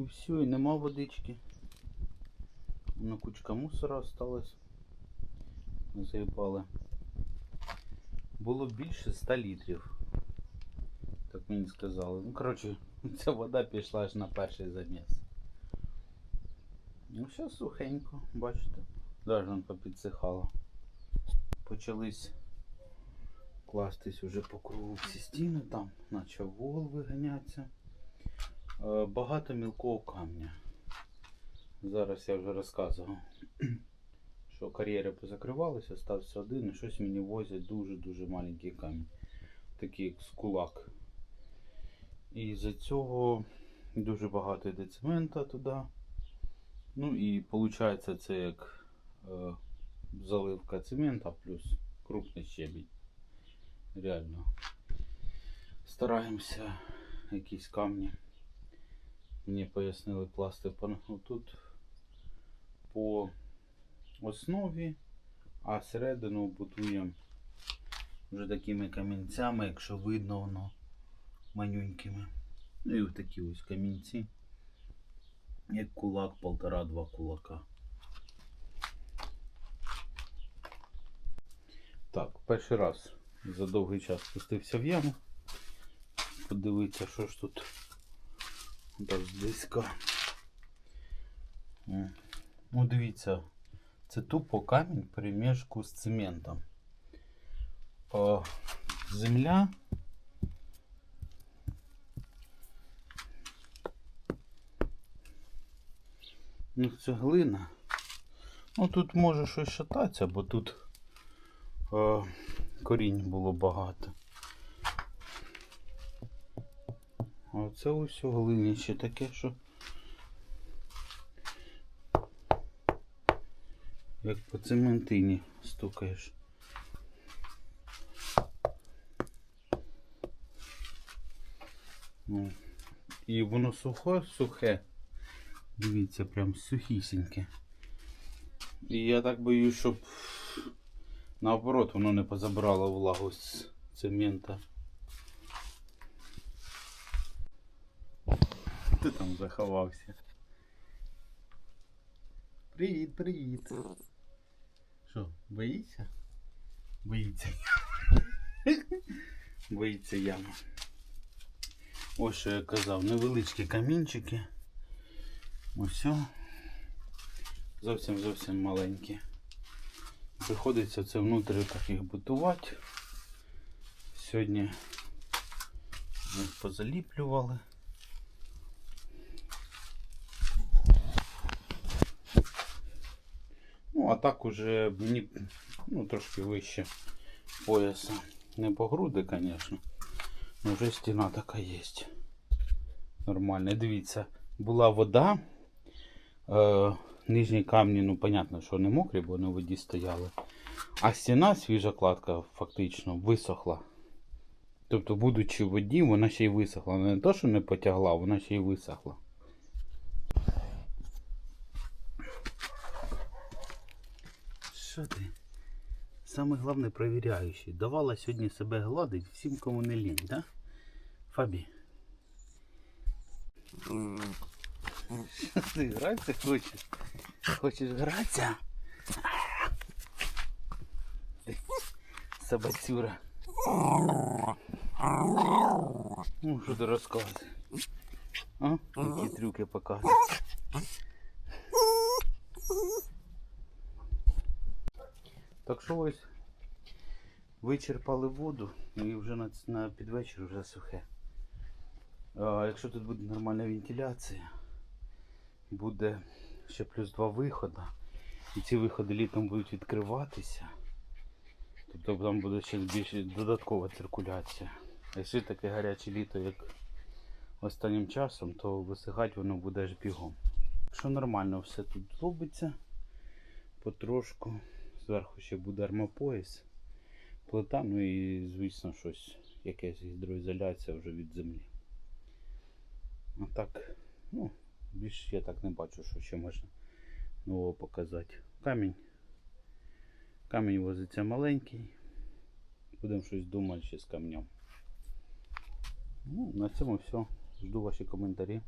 І все, і нема водички. На кучка мусора осталась. Заїбали. Було більше 100 літрів. Так мені сказали. Ну, коротше, ця вода пішла аж на перший заміс. Ну, все сухенько, бачите. Даже воно попідсихало. Почались кластись уже по кругу всі стіни, там почав вол виганятися. Е, Багато мілкого камня. Зараз я вже розказував, що кар'єри позакривалися, стався один і щось мені возять дуже-дуже маленький камінь. Такий як з кулак. І з-за цього дуже багато йде цемента туди. Ну і виходить це як е, заливка цемента плюс крупний щебінь. Реально. Стараємося якісь камні. Мені пояснили класти ну, тут по основі, а середину будуємо вже такими камінцями, якщо видно воно манюнькими. Ну і такі ось камінці. Як кулак, полтора-два кулака. Так, перший раз за довгий час спустився в яму. Подивитися, що ж тут так зблизька. О. Ну, дивіться, це тупо камінь перемішку з цементом. О, земля. Ну, це глина. Ну тут може щось шататися, бо тут е, корінь було багато. А оце ось глиніще таке, що як по цементині стукаєш. Ну, і воно сухе, сухе. Дивіться, прям сухісіньке. І я так боюсь, щоб наоборот воно не позабрало влагу з цемента. Ти там заховався. Привіт, привіт. Що, боїться? Боїться. Боїться яма. Ось що я казав, невеличкі камінчики. Ось. Зовсім зовсім маленькі. Приходиться це внутрі так їх бутувати. Сьогодні ми позаліплювали. А так уже мені ну, трошки вище пояса. Не по груди, звісно. Но вже стіна така є. Нормально. Дивіться, була вода. Е, нижні камні, ну, понятно, що не мокрі, бо на воді стояли. А стіна, свіжа кладка, фактично висохла. Тобто, будучи в воді, вона ще й висохла. Не то, що не потягла, вона ще й висохла. Що ти? Саме головне перевіряючий. Давала сьогодні себе гладить всім, кому не лінь, да? Фабі. Що ти гратися хочеш? Хочеш гратися? Собацюра. Ну, що ти розказуєш? А? Які трюки показуєш? Так що ось вичерпали воду і вже на, на підвечір вже сухе. А, якщо тут буде нормальна вентиляція, буде ще плюс два виходи. І ці виходи літом будуть відкриватися. Тобто там буде ще більше додаткова циркуляція. Якщо таке гаряче літо, як останнім часом, то висихати воно буде аж бігом. Якщо нормально все тут робиться потрошку. Зверху ще буде армопояс, плита, ну і, звісно, щось, якась гідроізоляція вже від землі. А так, ну, більше я так не бачу, що ще можна нового показати. Камінь. Камінь возиться маленький. Будемо щось думати ще з камнем. Ну, на цьому все. Жду ваші коментарі.